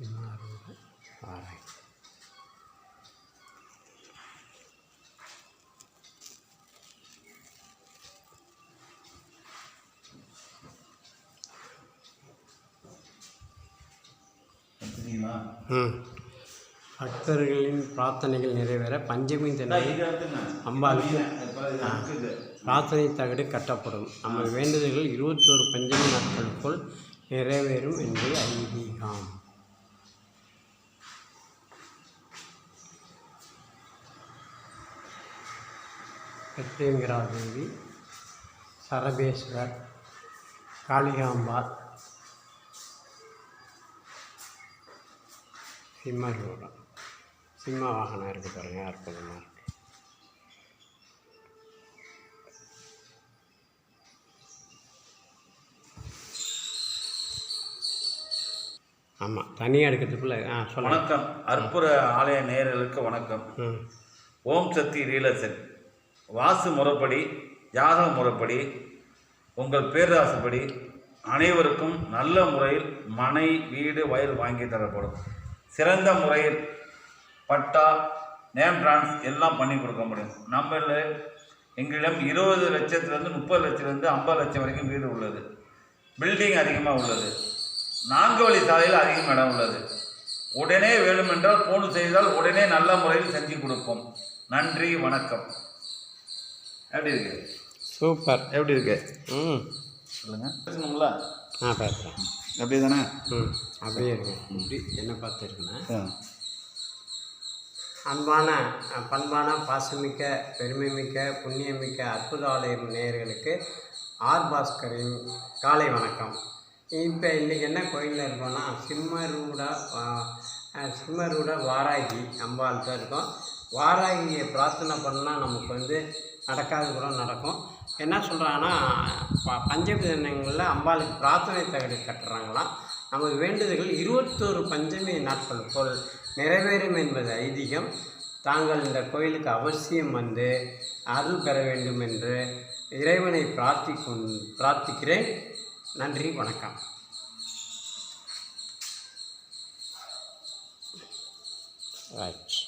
தெரியுமா? ம். பக்தர்களின் பிரார்த்தனைகள் நிறைவேற பஞ்சமி தினம் அம்பாளுக்கு பிரார்த்தனை தகடு கட்டப்படும். நமது வேண்டுதல்கள் இருபத்தோரு பஞ்சமி நாட்களுக்குள் நிறைவேறும் என்று ஐதீகம். பிரத்யங்கிரா தேவி சரபேஸ்வர் காளிகாம்பாள் சிம்மரூடம் சிம்ம வாகனம் இருக்குது பாருங்க அற்புதமாக இருக்கு. ஆமாம் தனியாக எடுக்கிறதுக்குள்ள ஆ சொல்லுங்கள் வணக்கம். அற்புத ஆலய நேயர்களுக்கு வணக்கம். ஓம் சக்தி ரீலசன் வாசு முறைப்படி யாக முறைப்படி உங்கள் பேராசைப்படி அனைவருக்கும் நல்ல முறையில் மனை வீடு வயல் வாங்கி தரப்படும். சிறந்த முறையில் பட்டா நேம் டிரான்ஸ் எல்லாம் பண்ணி கொடுக்க முடியும். நம்மள எங்களிடம் இருபது லட்சத்துலேருந்து முப்பது லட்சத்துலேருந்து ஐம்பது லட்சம் வரைக்கும் வீடு உள்ளது. பில்டிங் அதிகமாக உள்ளது. நான்கு வழி சாலையில் அதிகம் இடம் உள்ளது. உடனே வேண்டுமென்றால் ஃபோன் செய்தால் உடனே நல்ல முறையில் செஞ்சு கொடுப்போம். நன்றி வணக்கம். எப்படி இருக்கு? சூப்பர். எப்படி இருக்கு? ம். சொல்லுங்க. பேசணுங்களா ஆ பேசுகிறேன் அப்படி தானே ம் அப்படியே இருக்கு. இப்படி என்ன பார்த்து இருக்குண்ணா அன்பான பண்பான பாசமிக்க பெருமைமிக்க புண்ணியமிக்க அற்புத ஆலயம் நேயர்களுக்கு ஆர் பாஸ்கரின் காலை வணக்கம். இப்போ இன்றைக்கி என்ன கோயிலில் இருக்கோம்னா சிம்மரூட சிம்மரூட வாராகி அம்பாள் தான் இருக்கோம். வாராகியை பிரார்த்தனை பண்ணால் நமக்கு வந்து நடக்காத கூட நடக்கும். என்ன சொல்கிறாங்கன்னா ப பஞ்சமி தினங்களில் அம்பாளுக்கு பிரார்த்தனை தகடு கட்டுறாங்களாம் நமது வேண்டுதல்கள் இருபத்தோரு பஞ்சமி நாட்கள் போல் நிறைவேறும் என்பது ஐதீகம். தாங்கள் இந்த கோயிலுக்கு அவசியம் வந்து அருள் பெற வேண்டும் என்று இறைவனை பிரார்த்திக்கும் பிரார்த்திக்கிறேன். நன்றி வணக்கம். ரைட்